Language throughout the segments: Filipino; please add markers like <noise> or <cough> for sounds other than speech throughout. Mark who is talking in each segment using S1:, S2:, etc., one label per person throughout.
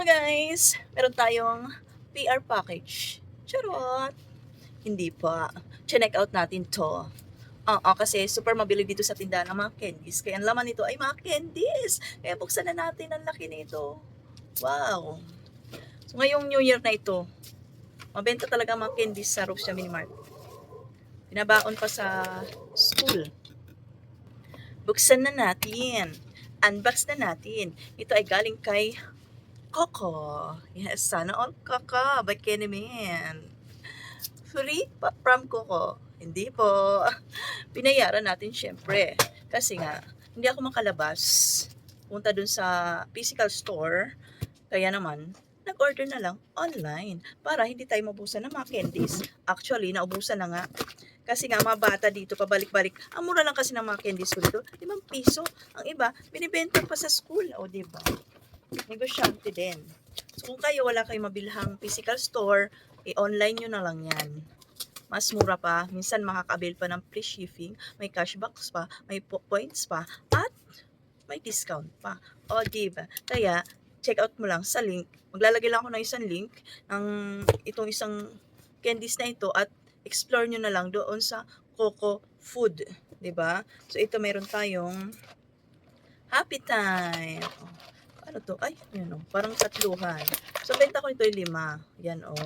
S1: Hello guys! Meron tayong PR package. Charot! Hindi pa. Check out natin to. Oo, kasi super mabili dito sa tindahan ng mga candies. Kaya ang laman nito ay mga candies. Kaya buksan na natin ang laki nito. Wow! So ngayong New Year na ito, mabenta talaga mga candies sa Rosia Mini Mart. Pinabaon pa sa school. Buksan na natin. Unbox na natin. Ito ay galing kay Coco. Yes, sana all Coco by Kenny Man. Free pa from Coco. Hindi po. <laughs> Pinayaran natin syempre. Kasi nga, hindi ako makalabas. Punta dun sa physical store. Kaya naman, nag-order na lang online para hindi tayo mabusan ng mga candies. Actually, naubusan na nga. Kasi nga, mga bata dito, pabalik-balik. Ang mura lang kasi ng mga candies ko dito, 5 piso. Ang iba, binibenta pa sa school. O, di ba? Negosyante din. So, kung kayo wala kayong mabilhang physical store, i-online nyo na lang yan. Mas mura pa. Minsan makakabil pa ng free shipping. May cashbacks pa. May po- points pa. At may discount pa. O, diba? Kaya, check out mo lang sa link. Maglalagay lang ako ng isang link ng itong isang candies na ito at explore nyo na lang doon sa Coco Food. ba? So, ito meron tayong Happy Time. Ano to? Ay, yan oh. Parang tatluhan. So, benta ko ito yung lima. Yan oh.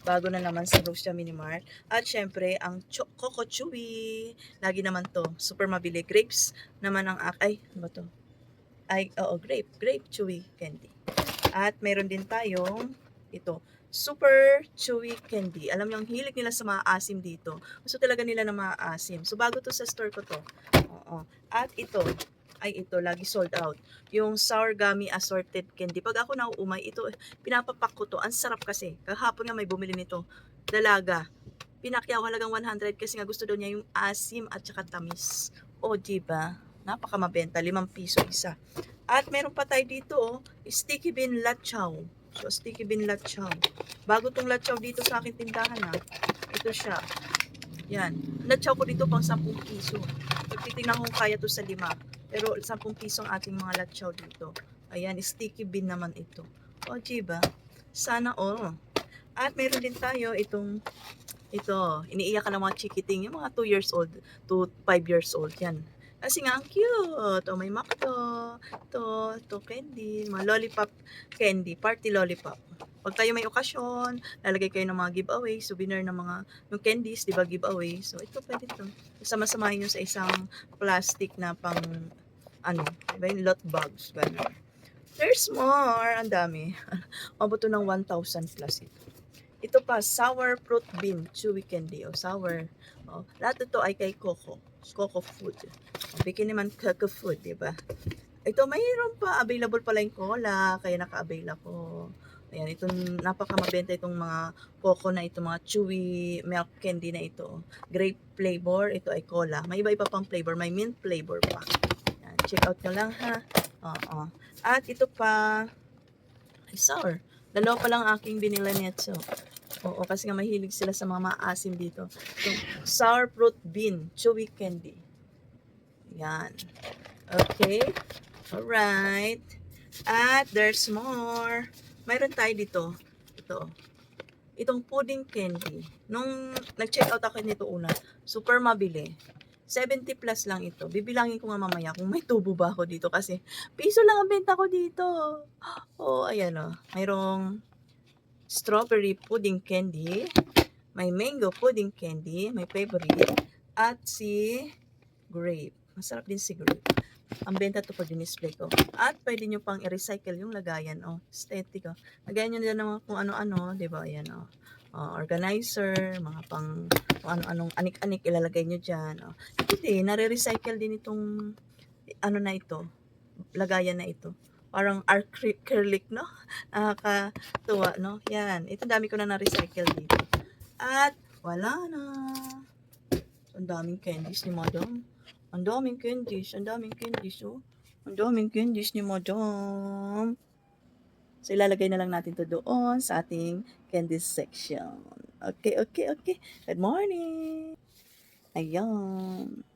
S1: Bago na naman sa Rosia Mini Mart. At syempre, ang Coco Chewy. Lagi naman to. Super mabili. Grapes naman ang. Ay, ano ba to? Ay, oo, grape. Grape Chewy Candy. At meron din tayong ito. Super chewy candy. Alam niyo, ang hilig nila sa mga asim dito. Gusto talaga nila ng mga asim. So, bago to sa store ko to. Oo. At ito, ay ito, lagi sold out. Yung sour gummy assorted candy. Pag ako nauumay, ito, pinapapak ko to. Ang sarap kasi. Kahapon nga may bumili nito. Dalaga. Pinakyaw halagang 100 kasi nga gusto daw niya yung asim at saka tamis. O, diba? Napaka mabenta. 5 piso isa. At meron pa tayo dito, oh, sticky bean lachaw. So, sticky bean lachaw. Bago tong lachaw dito sa aking tindahan, ha. Ito siya. Yan. Lachaw ko dito pang 10 piso. Titingnan ko kaya to sa lima. Pero 10 piso ang ating mga lachaw dito. Ayan, sticky bean naman ito. O, diba? Sana all. At meron din tayo itong ito, iniiyak ka ng mga chikiting, yung mga 2 years old to 5 years old, yan. Kasi nga, ang cute. O, may makto. To, to candy. Mga lollipop candy. Party lollipop. Pag tayo may okasyon, lalagay kayo ng mga giveaway, souvenir ng mga, yung candies, di ba, giveaway. So, ito, pwede to. Sama-samahin nyo sa isang plastic na pang, ano, di ba, yung lot bags, gano'n. There's more. Ang dami. <laughs> Mabuto ng 1,000 plus ito. Ito pa, sour fruit bean, chewy candy, o sour. O, lahat ito ay kay Coco. Coco food. O, Bigyan naman Coco food, di ba? Ito, mayroon pa. Available pala yung cola, kaya naka-avail ako. Ayan, itong napakamabenta itong mga coco na ito, mga chewy milk candy na ito. Grape flavor, ito ay cola. May iba-iba pang flavor, may mint flavor pa. Check out nyo lang ha. Oo. At ito pa, ay sour. Dalawa pa lang aking binila nito. Oo, kasi nga mahilig sila sa mga maasim dito. So, sour fruit bean, chewy candy. Yan. Okay. Alright. At there's more. Mayroon tayo dito. Ito. Itong pudding candy. Nung nag-check out ako nito una, super mabili. 70 plus lang ito. Bibilangin ko nga mamaya kung may tubo ba ako dito kasi piso lang ang benta ko dito. <gasps> Oh, ayan oh. Mayroong strawberry pudding candy, may mango pudding candy, may favorite, at si grape. Masarap din si grape. Ang benta to pag display ko. At pwede nyo pang i-recycle yung lagayan. Oh, aesthetic. Oh. Lagayan nyo nila ng kung ano-ano. di ba Ayan. Oh. Oh, organizer, mga pang kung ano-anong anik-anik ilalagay nyo dyan. Oh. Hindi, nare-recycle din itong ano na ito. Lagayan na ito. Parang acrylic, no? <laughs> Nakakatuwa, no? Yan. Ito dami ko na na-recycle dito. At wala na. Ang daming candies ni Madam. Ang daming candies. Ang daming candies, oh. Ang daming candies ni Madam. So, ilalagay na lang natin to doon sa ating candies section. Okay, okay, okay. Good morning. Ayan.